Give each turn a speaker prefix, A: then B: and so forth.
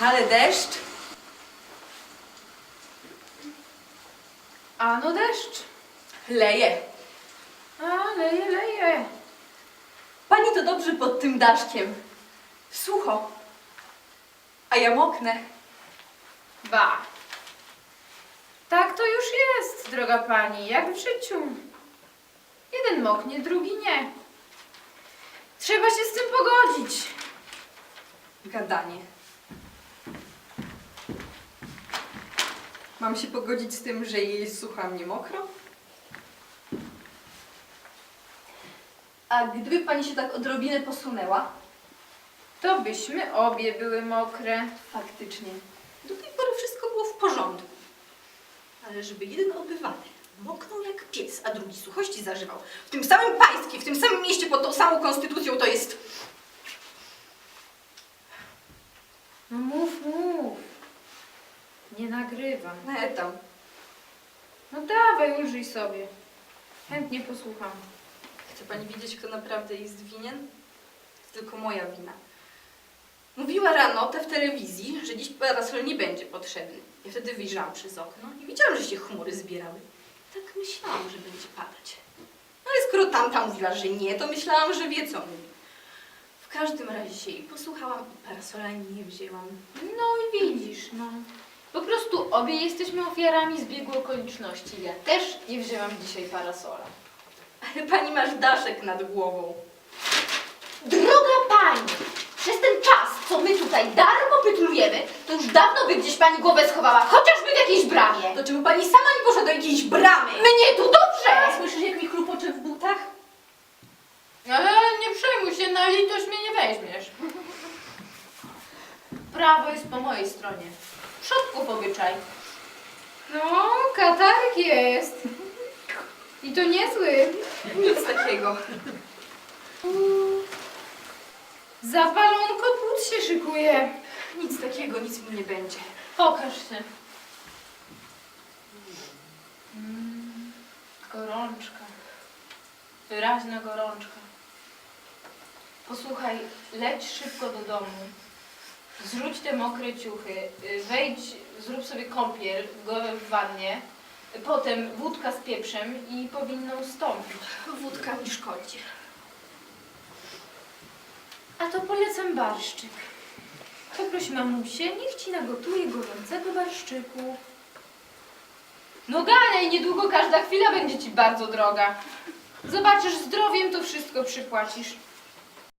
A: Ale deszcz.
B: A no deszcz.
A: Leje.
B: A, leje, leje.
A: Pani to dobrze pod tym daszkiem. Sucho. A ja moknę.
B: Ba. Tak to już jest, droga pani, jak w życiu. Jeden moknie, drugi nie. Trzeba się z tym pogodzić.
A: Gadanie. Mam się pogodzić z tym, że jej a mnie mokro? A gdyby pani się tak odrobinę posunęła?
B: To byśmy obie były mokre.
A: Faktycznie. Do tej pory wszystko było w porządku. Ale żeby jeden obywatel moknął jak pies, a drugi suchości zażywał, w tym samym państwie, w tym samym mieście pod tą samą konstytucją, to jest...
B: Nie nagrywam.
A: Nie tam.
B: No dawaj, ulżyj sobie. Chętnie posłucham.
A: Chce pani wiedzieć, kto naprawdę jest winien? To tylko moja wina. Mówiła rano te w telewizji, że dziś parasol nie będzie potrzebny. Ja wtedy wyjrzałam przez okno i widziałam, że się chmury zbierały. Tak myślałam, że będzie padać. No ale skoro tamta mówiła, że nie, to myślałam, że wie, co mówi. W każdym razie się jej posłuchałam i parasola nie wzięłam.
B: No i widzisz, no. Po prostu obie jesteśmy ofiarami zbiegu okoliczności. Ja też nie wzięłam dzisiaj parasola.
A: Ale pani masz daszek nad głową.
C: Droga pani, przez ten czas, co my tutaj darmo pytlujemy, to już dawno by gdzieś pani głowę schowała, chociażby w jakiejś bramie.
A: To czemu pani sama nie poszła do jakiejś bramy?
C: Mnie tu dobrze!
A: Słyszysz, jak mi chlupocze w butach?
B: Ale nie przejmuj się, na litość mnie nie weźmiesz. Prawo jest po mojej stronie. Przodków obyczaj. No, katarek jest. I to niezły.
A: Nic takiego.
B: Zawalonko płód się szykuje.
A: Nic takiego, nic mi nie będzie.
B: Pokaż się. Mm, gorączka. Wyraźna gorączka. Posłuchaj, leć szybko do domu. Zrzuć te mokre ciuchy. y, Wejdź, zrób sobie kąpiel w- w wannie. Potem wódka z pieprzem i powinno ustąpić.
A: Wódka mi szkodzi.
B: A to polecam barszczyk. Poproś mamusię, niech ci nagotuje gorącego barszczyku. No ganiaj, niedługo każda chwila będzie ci bardzo droga. Zobaczysz, zdrowiem to wszystko przypłacisz.